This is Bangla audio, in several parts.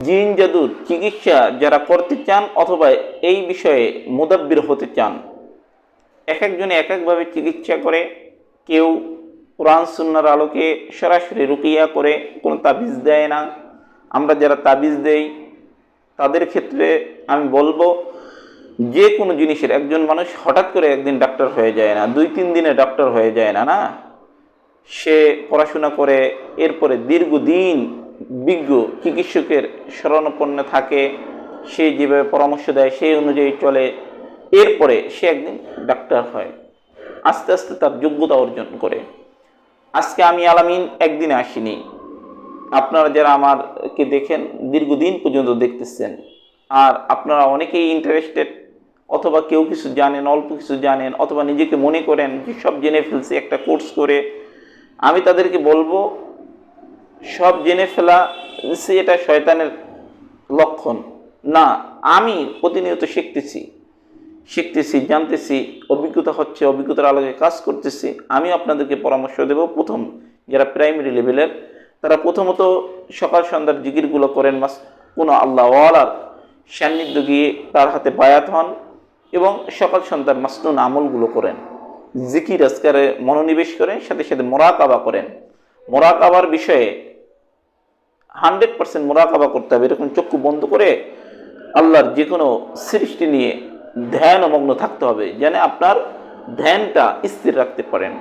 জিন জাদুর চিকিৎসা যারা করতে চান অথবা এই বিষয়ে মুদাব্বির হতে চান এক একজনে এক একভাবে চিকিৎসা করে, কেউ কোরআন সুন্নার আলোকে সরাসরি রুকিয়া করে, কোনো তাবিজ দেয় না। আমরা যারা তাবিজ দেই, তাদের ক্ষেত্রে আমি বলব, যে কোনো জিনিসের, একজন মানুষ হঠাৎ করে একদিন ডাক্তার হয়ে যায় না, দুই তিন দিনে ডাক্তার হয়ে যায় না না? সে পড়াশোনা করে, এরপরে দীর্ঘদিন বিজ্ঞ চিকিৎসকের শরণাপন্ন থাকে, সে যেভাবে পরামর্শ দেয় সেই অনুযায়ী চলে। এরপরে সে একদিন ডাক্তার হয়। আস্তে আস্তে তার যোগ্যতা অর্জন করে। আজকে আমি আলামিন একদিনে আসিনি। আপনারা যারা আমারকে দেখেন, দীর্ঘদিন পর্যন্ত দেখতেছেন, আর আপনারা অনেকেই ইন্টারেস্টেড অথবা কেউ কিছু জানেন, অল্প কিছু জানেন, অথবা নিজেকে মনে করেন যে সব জেনে ফেলছি, একটা কোর্স করে। আমি তাদেরকে বলব সব জেনে ফেলা এটা শয়তানের লক্ষণ। না, আমি প্রতিনিয়ত শিখতেছি। শিখতেছি, জানতেছি, অভিজ্ঞতা হচ্ছে, অভিজ্ঞতার আলোকে কাজ করতেছি। আমি আপনাদেরকে পরামর্শ দেব প্রথম, যারা প্রাইমারি লেভেলের তারা প্রথমত সকাল সন্ধ্যার জিকিরগুলো করেন, মাস কোনো আল্লাহওয়ালার সান্নিধ্য গিয়ে তার হাতে বায়াত হন এবং সকাল সন্ধ্যার মাসনুন আমলগুলো করেন। জিকির আজকারে মনোনিবেশ করেন, সাথে সাথে মোরাকাবা করেন। মোরাকাবার বিষয়ে হান্ড্রেড পার্সেন্ট মোরাকাবা করতে হবে, এরকম চক্ষু বন্ধ করে আল্লাহর যে কোনো সৃষ্টি নিয়ে ধ্যান মগ্ন থাকতে হবে, যেন আপনার ধ্যানটা স্থির রাখতে পারেন।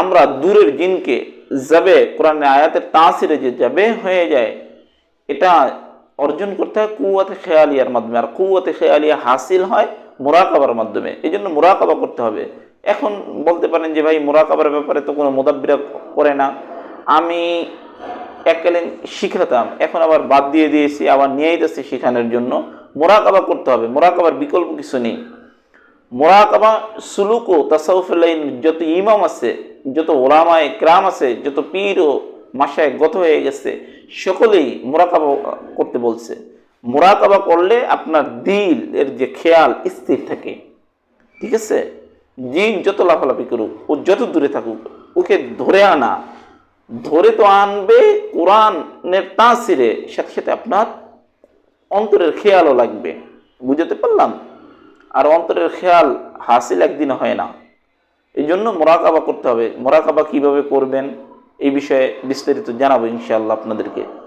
আমরা দূরের জিনকে যাবে কোরআনে আয়াতের তাসিরে যে যাবে হয়ে যায়, এটা অর্জন করতে হয় কুয়াতে খেয়ালিয়ার মাধ্যমে, আর কুয়াতে খেয়ালিয়া হাসিল হয় মোরাকাবার মাধ্যমে এই জন্য মোরাকাবা করতে হবে। এখন বলতে পারেন যে ভাই, মোরাকাবার ব্যাপারে তো কোনো মোদাব্বিরা করে না। আমি এককালীন শিখাতাম। এখন আবার বাদ দিয়ে দিয়েছি, আবার নিয়ে যাচ্ছি শেখানোর জন্য। মোরাকাবা করতে হবে, মোরাকাবার বিকল্প কিছু নেই। মোরাকাবা সুলুক তাসাউফুল্লাইন যত ইমাম আছে, যত ওলামায় ক্রাম আছে, যত পীর ও মাসায় গত হয়ে গেছে, সকলেই মোরাকাবা করতে বলছে। মোরাকাবা করলে আপনার দিল এর যে খেয়াল স্থির থাকে। ঠিক আছে? জিন যত লাফালাফি করুক, ও যত দূরে থাকুক, ওকে ধরে আনা। ধরে তো আনবে কোরআনের তাঁসিরে, সাথে সাথে আপনার অন্তরের খেয়ালও লাগবে। বুঝতে পারলাম? আর অন্তরের খেয়াল হাসিল একদিন হয় না। এই জন্য মোরাকাবা করতে হবে। মোরাকাবা কীভাবে করবেন? এই বিষয়ে বিস্তারিত জানাব ইনশাআল্লাহ আপনাদেরকে।